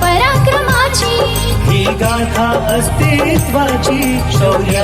पराक्रमाची। ही गाथा अस्तित्वाची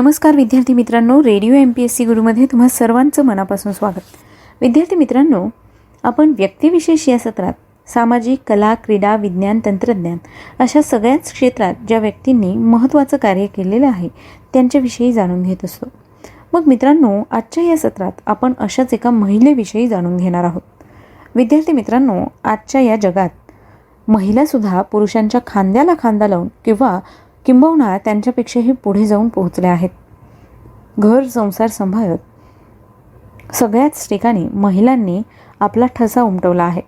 नमस्कार विद्यार्थी मित्रांनो radio M P S C गुरुमध्ये तुम्हा सर्वांचं मनापासून स्वागत. विद्यार्थी मित्रांनो आपण व्यक्तिविशेष या सत्रात सामाजिक कला क्रीडा विज्ञान तंत्रज्ञान अशा सगळ्याच क्षेत्रात ज्या व्यक्तींनी महत्त्वाचं कार्य केलेलं आहे त्यांच्याविषयी जाणून घेत असतो. मग मित्रांनो आजच्या या सत्रात आपण अशाच एका महिलेविषयी जाणून घेणार आहोत. विद्यार्थी मित्रांनो आजच्या या जगात महिलासुद्धा पुरुषांच्या खांद्याला खांदा लावून किंवा किंबहुना त्यांच्यापेक्षाही पुढे जाऊन पोहोचले आहेत. घर संसार सांभाळत सगळ्याच ठिकाणी महिलांनी आपला ठसा उमटवला आहे.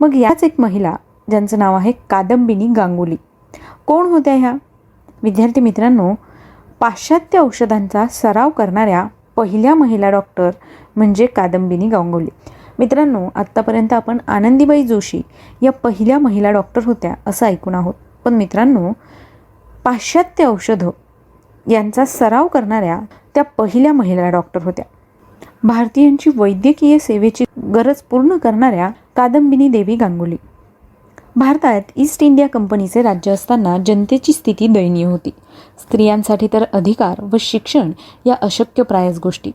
मग याच एक महिला ज्यांचं नाव आहे कादंबिनी गांगुली. कोण होत्या ह्या? विद्यार्थी मित्रांनो पाश्चात्य औषधांचा सराव करणाऱ्या पहिल्या महिला डॉक्टर म्हणजे कादंबिनी गांगुली. मित्रांनो आत्तापर्यंत आपण आनंदीबाई जोशी या पहिल्या महिला डॉक्टर होत्या असं ऐकून आहोत. पण मित्रांनो पाश्चात्य औषधं यांचा सराव करणाऱ्या त्या पहिल्या महिला डॉक्टर होत्या. भारतीयांची वैद्यकीय सेवेची गरज पूर्ण करणाऱ्या कादंबिनी देवी गांगुली. भारतात ईस्ट इंडिया कंपनीचे राज्य असताना जनतेची स्थिती दयनीय होती. स्त्रियांसाठी तर अधिकार व शिक्षण या अशक्यप्रायच गोष्टी.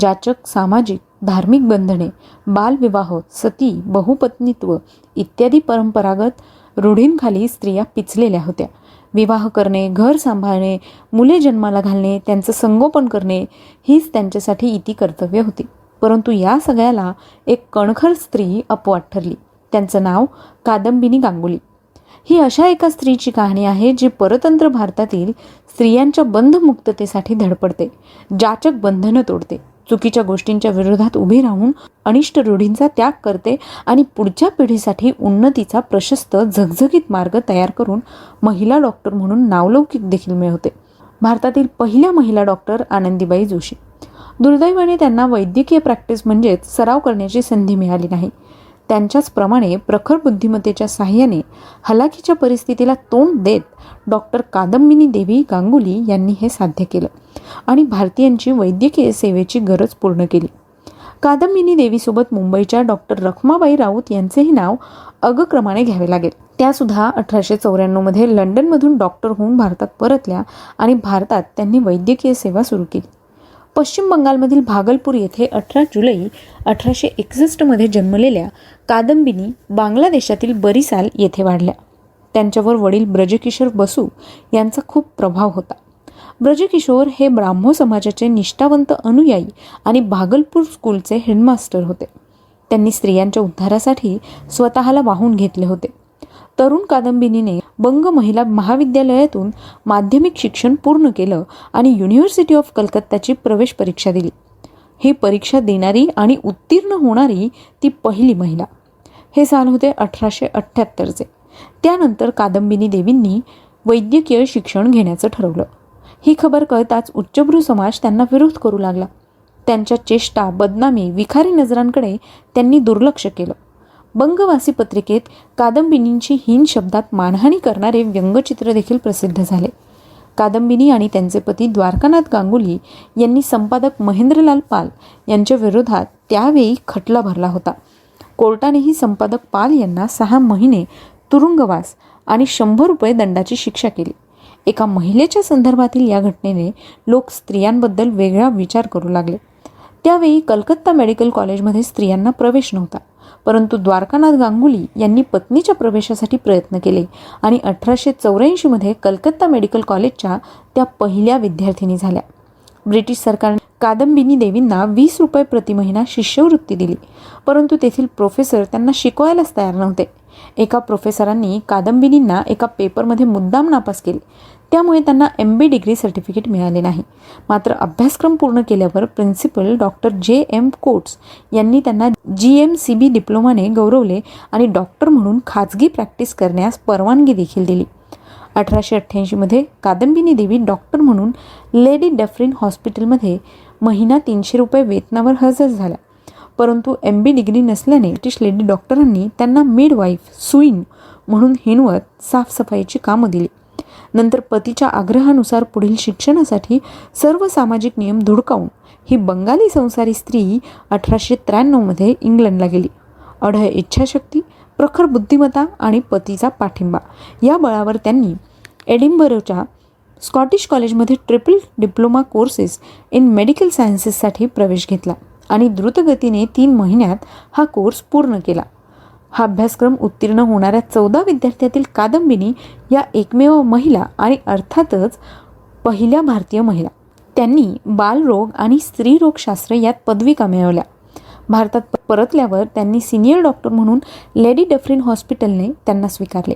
जाचक सामाजिक धार्मिक बंधने बालविवाह सती बहुपत्नीत्व इत्यादी परंपरागत रूढींखाली स्त्रिया पिचलेल्या होत्या. विवाह करणे घर सांभाळणे मुले जन्माला घालणे त्यांचं संगोपन करणे हीच त्यांच्यासाठी इति कर्तव्य होती. परंतु या सगळ्याला एक कणखर स्त्री अपवाद ठरली. त्यांचं नाव कादंबिनी गांगुली. ही अशा एका स्त्रीची कहाणी आहे जी परतंत्र भारतातील स्त्रियांच्या बंधमुक्ततेसाठी धडपडते जाचक बंधनं तोडते. चुकीच्या गोष्टींच्या विरोधात उभी राहून अनिष्ट रूढींचा त्याग करते आणि पुढच्या पिढीसाठी उन्नतीचा प्रशस्त झगझगीत मार्ग तयार करून महिला डॉक्टर म्हणून नावलौकिक देखील मिळवते. भारतातील पहिल्या महिला डॉक्टर आनंदीबाई जोशी. दुर्दैवाने त्यांना वैद्यकीय प्रॅक्टिस म्हणजेच सराव करण्याची संधी मिळाली नाही. त्यांच्याचप्रमाणे प्रखर बुद्धिमत्तेच्या साह्याने हलाखीच्या परिस्थितीला तोंड देत डॉक्टर कादंबिनी देवी गांगुली यांनी हे साध्य केलं आणि भारतीयांची वैद्यकीय सेवेची गरज पूर्ण केली. कादंबिनी देवीसोबत मुंबईच्या डॉक्टर रखमाबाई राऊत यांचेही नाव अगक्रमाने घ्यावे लागेल. त्यासुद्धा अठराशे चौऱ्याण्णवमध्ये लंडनमधून डॉक्टर होऊन भारतात परतल्या आणि भारतात त्यांनी वैद्यकीय सेवा सुरू केली. पश्चिम बंगालमधील भागलपूर येथे अठरा जुलै अठराशे एकसष्टमध्ये जन्मलेल्या कादंबिनी बांगलादेशातील बरिसाल येथे वाढल्या. त्यांच्यावर वडील ब्रजकिशोर बसू यांचा खूप प्रभाव होता. ब्रजकिशोर हे ब्राह्मो समाजाचे निष्ठावंत अनुयायी आणि भागलपूर स्कूलचे हेडमास्टर होते. त्यांनी स्त्रियांच्या उद्धारासाठी स्वतःला वाहून घेतले होते. तरुण कादंबिनीने बंग महिला महाविद्यालयातून माध्यमिक शिक्षण पूर्ण केलं आणि युनिव्हर्सिटी ऑफ कलकत्ताची प्रवेश परीक्षा दिली. ही परीक्षा देणारी आणि उत्तीर्ण होणारी ती पहिली महिला. हे साल होते अठराशे अठ्ठ्याहत्तरचे. त्यानंतर कादंबिनी देवींनी वैद्यकीय शिक्षण घेण्याचं ठरवलं. ही खबर कळताच उच्चभ्रू समाज त्यांना विरोध करू लागला. त्यांच्या चेष्टा बदनामी विखारी नजरांकडे त्यांनी दुर्लक्ष केलं. बंगवासी पत्रिकेत कादंबिनींची हीन शब्दात मानहानी करणारे व्यंगचित्र देखील प्रसिद्ध झाले. कादंबिनी आणि त्यांचे पती द्वारकानाथ गांगुली यांनी संपादक महेंद्रलाल पाल यांच्या विरोधात त्यावेळी खटला भरला होता. कोर्टानेही संपादक पाल यांना सहा महिने तुरुंगवास आणि शंभर रुपये दंडाची शिक्षा केली. एका महिलेच्या संदर्भातील या घटनेने लोक स्त्रियांबद्दल वेगळा विचार करू लागले. त्यावेळी कलकत्ता मेडिकल कॉलेजमध्ये स्त्रियांना प्रवेश नव्हता. परंतु द्वारकानाथ गांगुली यांनी पत्नीच्या प्रवेशासाठी प्रयत्न केले आणि अठराशे चौऱ्याऐंशीमध्ये कलकत्ता मेडिकल कॉलेजच्या त्या पहिल्या विद्यार्थिनी झाल्या. ब्रिटिश सरकारने कादंबिनी देवींना वीस रुपये प्रति महिना शिष्यवृत्ती दिली. परंतु तेथील प्रोफेसर त्यांना शिकवायलाच तयार नव्हते. एका प्रोफेसरांनी कादंबिनींना एका पेपरमध्ये मुद्दाम नापास केले. त्यामुळे त्यांना एम बी डिग्री सर्टिफिकेट मिळाले नाही. मात्र अभ्यासक्रम पूर्ण केल्यावर principal doctor J M Coats यांनी त्यांना जी एम सी बी डिप्लोमाने गौरवले आणि डॉक्टर म्हणून खाजगी प्रॅक्टिस करण्यास परवानगी देखील दिली. अठराशे अठ्ठ्याऐंशीमध्ये कादंबिनी देवी डॉक्टर म्हणून लेडी डफरिन हॉस्पिटलमध्ये महिना तीनशे रुपये वेतनावर हजर झाला. परंतु एम बी डिग्री नसल्याने ब्रिटिश लेडी डॉक्टरांनी त्यांना मिडवाईफ सुईन म्हणून हिणवत साफसफाईची कामं दिली. नंतर पतीच्या आग्रहानुसार पुढील शिक्षणासाठी सर्व सामाजिक नियम धुडकावून ही बंगाली संसारी स्त्री अठराशे त्र्याण्णवमध्ये इंग्लंडला गेली. अढळ इच्छाशक्ती प्रखर बुद्धिमत्ता आणि पतीचा पाठिंबा या बळावर त्यांनी एडिंबरोच्या स्कॉटिश कॉलेजमध्ये triple diploma courses in medical सायन्सेससाठी प्रवेश घेतला. आणि द्रुतगतीने तीन महिन्यात हा कोर्स पूर्ण केला. हा अभ्यासक्रम उत्तीर्ण होणाऱ्या चौदा विद्यार्थ्यातील कादंबिनी या एकमेव महिला आणि अर्थातच पहिल्या भारतीय महिला. त्यांनी बालरोग आणि स्त्रीरोगशास्त्र यात पदविका मिळवल्या. भारतात परतल्यावर त्यांनी सिनियर डॉक्टर म्हणून लेडी डफरिन हॉस्पिटलने त्यांना स्वीकारले.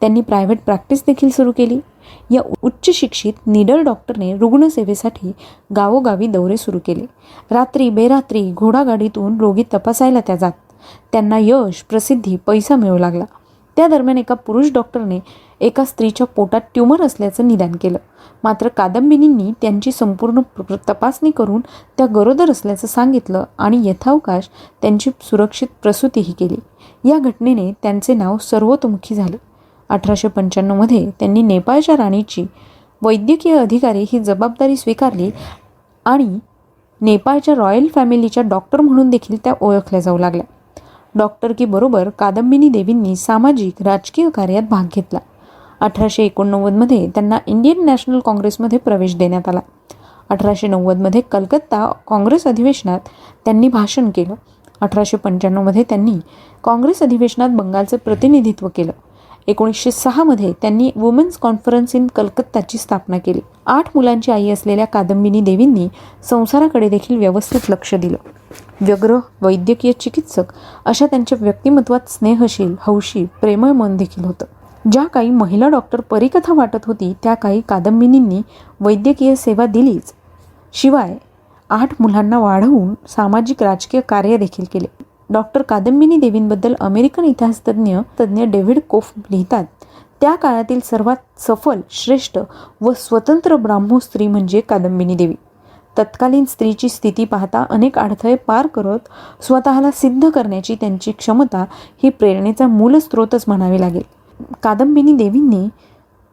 त्यांनी प्रायव्हेट प्रॅक्टिस देखील सुरू केली. या उच्च शिक्षित निडर डॉक्टरने रुग्णसेवेसाठी गावोगावी दौरे सुरू केले. रात्री बेरात्री घोडागाडीतून रोगी तपासायला त्या जात. त्यांना यश प्रसिद्धी पैसा मिळू लागला. त्या दरम्यान एका पुरुष डॉक्टरने एका स्त्रीच्या पोटात ट्युमर असल्याचं निदान केलं. मात्र कादंबिनींनी त्यांची संपूर्ण तपासणी करून त्या गरोदर असल्याचं सांगितलं आणि यथावकाश त्यांची सुरक्षित प्रसूतीही केली. या घटनेने त्यांचे नाव सर्वतोमुखी झाले. अठराशे पंच्याण्णवमध्ये त्यांनी नेपाळच्या राणीची वैद्यकीय अधिकारी ही जबाबदारी स्वीकारली आणि नेपाळच्या रॉयल फॅमिलीच्या डॉक्टर म्हणून देखील त्या ओळखल्या जाऊ लागल्या. डॉक्टरकीबरोबर कादंबिनी देवींनी सामाजिक राजकीय कार्यात भाग घेतला. अठराशे एकोणनव्वदमध्ये त्यांना इंडियन नॅशनल काँग्रेसमध्ये प्रवेश देण्यात आला. अठराशे नव्वदमध्ये कलकत्ता काँग्रेस अधिवेशनात त्यांनी भाषण केलं. अठराशे पंच्याण्णवमध्ये त्यांनी काँग्रेस अधिवेशनात बंगालचं प्रतिनिधित्व केलं. एकोणीसशे सहामध्ये त्यांनी वुमेन्स कॉन्फरन्स इन कलकत्ताची स्थापना केली. आठ मुलांची आई असलेल्या कादंबिनी देवींनी संसाराकडे देखील व्यवस्थित लक्ष दिलं. व्यग्र वैद्यकीय चिकित्सक अशा त्यांच्या व्यक्तिमत्वात स्नेहशील हौशी प्रेमळ मन देखील होतं. ज्या काही महिला डॉक्टर परिकथा वाटत होती त्या काही कादंबिनींनी वैद्यकीय सेवा दिलीच. शिवाय आठ मुलांना वाढवून सामाजिक राजकीय कार्य देखील केले. डॉक्टर कादंबिनी देवींबद्दल अमेरिकन इतिहासतज्ञ तज्ज्ञ डेव्हिड कोफ लिहितात त्या काळातील सर्वात सफल श्रेष्ठ व स्वतंत्र ब्राह्मो स्त्री म्हणजे कादंबिनी देवी. तत्कालीन स्त्रीची स्थिती पाहता अनेक अडथळे पार करत स्वतःला सिद्ध करण्याची त्यांची क्षमता ही प्रेरणेचा मूलस्रोतच म्हणावी लागेल. कादंबिनी देवींनी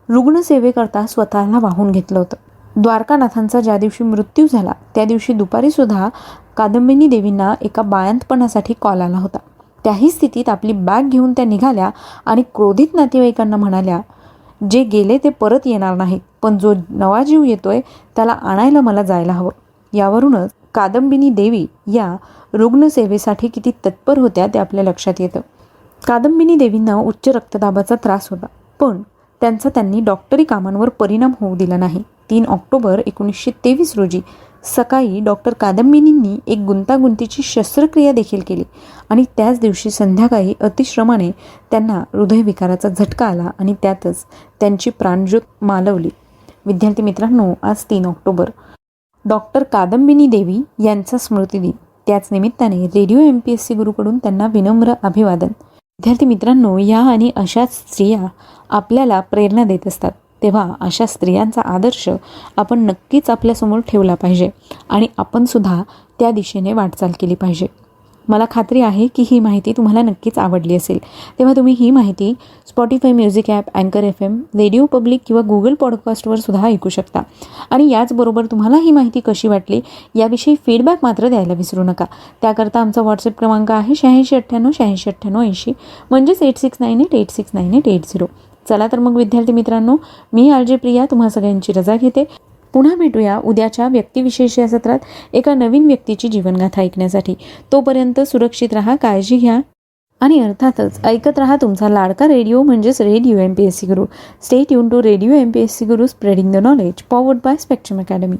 रुग्णसेवेकरता स्वतःला वाहून घेतलं होतं. द्वारकानाथांचा ज्या दिवशी मृत्यू झाला त्या दिवशी दुपारी सुद्धा कादंबिनी देवींना एका बाळंतपणासाठी कॉल आला होता. त्याही स्थितीत आपली बॅग घेऊन त्या निघाल्या आणि क्रोधित नातेवाईकांना म्हणाल्या जे गेले ते परत येणार नाहीत पण जो नवा जीव येतोय त्याला आणायला मला जायला हवं. यावरूनच कादंबिनी देवी या रुग्णसेवेसाठी किती तत्पर होत्या ते आपल्या लक्षात येतं. कादंबिनी देवींना उच्च रक्तदाबाचा त्रास होता. पण त्यांचा त्यांनी डॉक्टरी कामांवर परिणाम होऊ दिला नाही. तीन ऑक्टोबर एकोणीसशे तेवीस रोजी सकाळी डॉक्टर कादंबिनींनी एक गुंतागुंतीची शस्त्रक्रिया देखील केली आणि त्याच दिवशी संध्याकाळी अतिश्रमाने त्यांना हृदयविकाराचा झटका आला आणि त्यातच त्यांची प्राणज्योत मालवली. विद्यार्थी मित्रांनो आज तीन ऑक्टोबर. डॉक्टर कादंबिनी देवी यांचा स्मृतिदिन त्याच निमित्ताने radio M P S C गुरुकडून त्यांना विनम्र अभिवादन. विद्यार्थी मित्रांनो या आणि अशाच स्त्रिया आपल्याला प्रेरणा देत असतात. तेव्हा अशा स्त्रियांचा आदर्श आपण नक्कीच आपल्यासमोर ठेवला पाहिजे आणि आपणसुद्धा त्या दिशेने वाटचाल केली पाहिजे. मला खात्री आहे की ही माहिती तुम्हाला नक्कीच आवडली असेल. तेव्हा तुम्ही ही माहिती स्पॉटीफाय म्युझिक ॲप अँकर एफ एम रेडिओ पब्लिक किंवा गुगल पॉडकास्टवर सुद्धा ऐकू शकता. आणि याचबरोबर तुम्हाला ही माहिती कशी वाटली याविषयी फीडबॅक मात्र द्यायला विसरू नका. त्याकरता आमचा व्हॉट्सअप क्रमांक आहे शहाऐंशी अठ्ठ्याण्णव शहाऐंशी अठ्ठ्याण्णव ऐंशी म्हणजेच eight six nine eight eight six nine eight eight zero चला तर मग विद्यार्थी मित्रांनो मी आरजे प्रिया तुम्हा सगळ्यांची रजा घेते. पुन्हा भेटूया उद्याच्या व्यक्तिविशेष या सत्रात एका नवीन व्यक्तीची जीवनगाथा ऐकण्यासाठी. तोपर्यंत सुरक्षित राहा काळजी घ्या. आणि अर्थातच ऐकत रहा तुमचा लाडका रेडिओ म्हणजेच radio M P S C Guru stay युन to radio M P S C Guru spreading the knowledge powered by Spectrum Academy